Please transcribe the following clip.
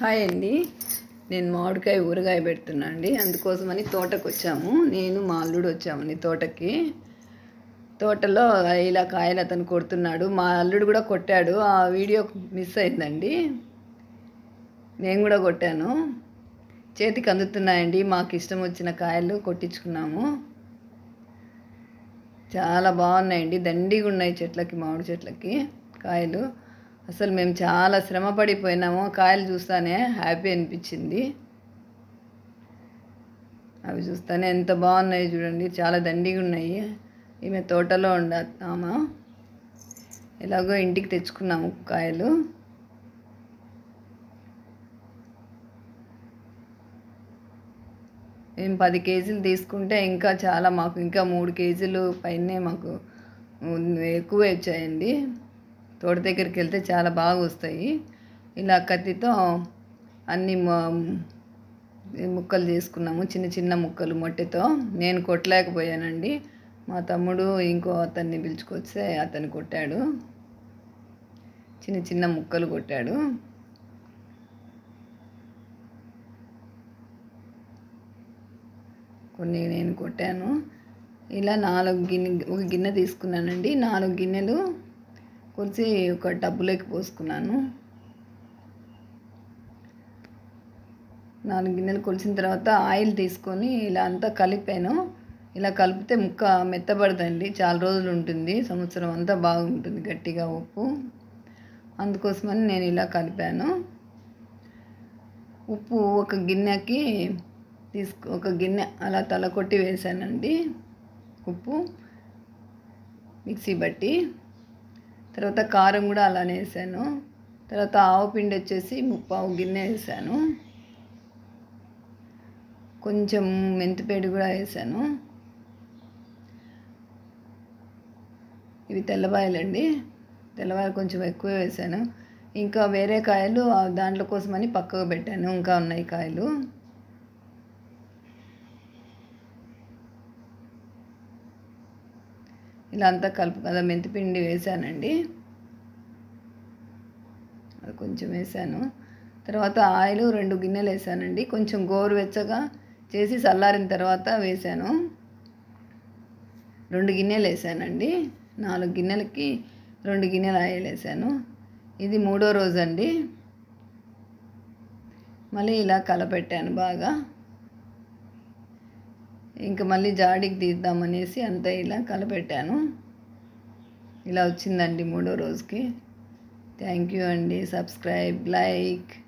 Hi అండి. నేను మామిడికాయ ఊరగాయ పెడుతున్నా అండి. అందుకోసమని తోటకు వచ్చాము నేను మా అల్లుడు వచ్చామండి తోటకి. తోటలో ఇలా కాయలు అతను కొడుతున్నాడు. మా అల్లుడు కూడా కొట్టాడు. ఆ వీడియో మిస్ అయిందండి. నేను కూడా కొట్టాను. చేతికి అందుతున్నాయండి. మాకు ఇష్టం వచ్చిన కాయలు కొట్టించుకున్నాము. చాలా బాగున్నాయండి. దండిగా ఉన్నాయి చెట్లకి మామిడి చెట్లకి కాయలు. అసలు మేము చాలా శ్రమ పడిపోయినాము కాయలు చూస్తానే హ్యాపీ అనిపించింది. అవి చూస్తానే ఎంత బాగున్నాయి చూడండి చాలా దండిగా ఉన్నాయి. ఈమె తోటలో ఉండమా ఎలాగో ఇంటికి తెచ్చుకున్నాము కాయలు. మేము పది కేజీలు తీసుకుంటే ఇంకా చాలా మాకు ఇంకా మూడు కేజీలు పైనే మాకు ఎక్కువ వచ్చాయండి. తోట దగ్గరికి వెళ్తే చాలా బాగా వస్తాయి ఇలా కత్తితో అన్ని ముక్కలు చేసుకున్నాము చిన్న చిన్న ముక్కలు మొట్టెతో. నేను కొట్టలేకపోయానండి. మా తమ్ముడు ఇంకో అతన్ని పిలుచుకొస్తే అతను కొట్టాడు. చిన్న చిన్న ముక్కలు కొట్టాడు. కొన్ని నేను కొట్టాను. ఇలా నాలుగు గిన్నె ఒక గిన్నె తీసుకున్నానండి. నాలుగు గిన్నెలు కొలిసి ఒక డబ్బులోకి పోసుకున్నాను. నాలుగు గిన్నెలు కొలిచిన తర్వాత ఆయిల్ తీసుకొని ఇలా అంతా కలిపాను. ఇలా కలిపితే ముక్క మెత్తబడదండి చాలా రోజులు ఉంటుంది సంవత్సరం అంతా బాగుంటుంది గట్టిగా ఉప్పు. అందుకోసమని నేను ఇలా కలిపాను. ఉప్పు ఒక గిన్నెకి తీసుకు ఒక గిన్నె అలా తల కొట్టి వేసానండి ఉప్పు మిక్సీ బట్టి. తర్వాత కారం కూడా అలానే వేసాను. తర్వాత ఆవు పిండి వచ్చేసి ముప్పావు గిన్నె వేసాను. కొంచెం మెంతిపేడి కూడా వేసాను. ఇవి తెల్లబాయలండి తెల్లవారు కొంచెం ఎక్కువ వేసాను. ఇంకా వేరే కాయలు దాంట్లో కోసమని పక్కకు పెట్టాను. ఇంకా ఉన్నాయి కాయలు. ఇలా అంతా కలుపు కదా మెంతిపిండి వేసానండి. అది కొంచెం వేసాను. తర్వాత ఆయిల్ రెండు గిన్నెలు వేసానండి. కొంచెం గోరువెచ్చగా చేసి చల్లారిన తర్వాత వేసాను. రెండు గిన్నెలు వేసానండి. నాలుగు గిన్నెలకి రెండు గిన్నెలు ఆయిల్ వేసాను. ఇది మూడో రోజు అండి మళ్ళీ ఇలా కలపెట్టాను బాగా. ఇంకా మళ్ళీ జాడికి తీద్దామనేసి అంతా ఇలా కలపెట్టాను. ఇలా వచ్చిందండి మూడో రోజుకి. థ్యాంక్ యూ అండి. Subscribe like.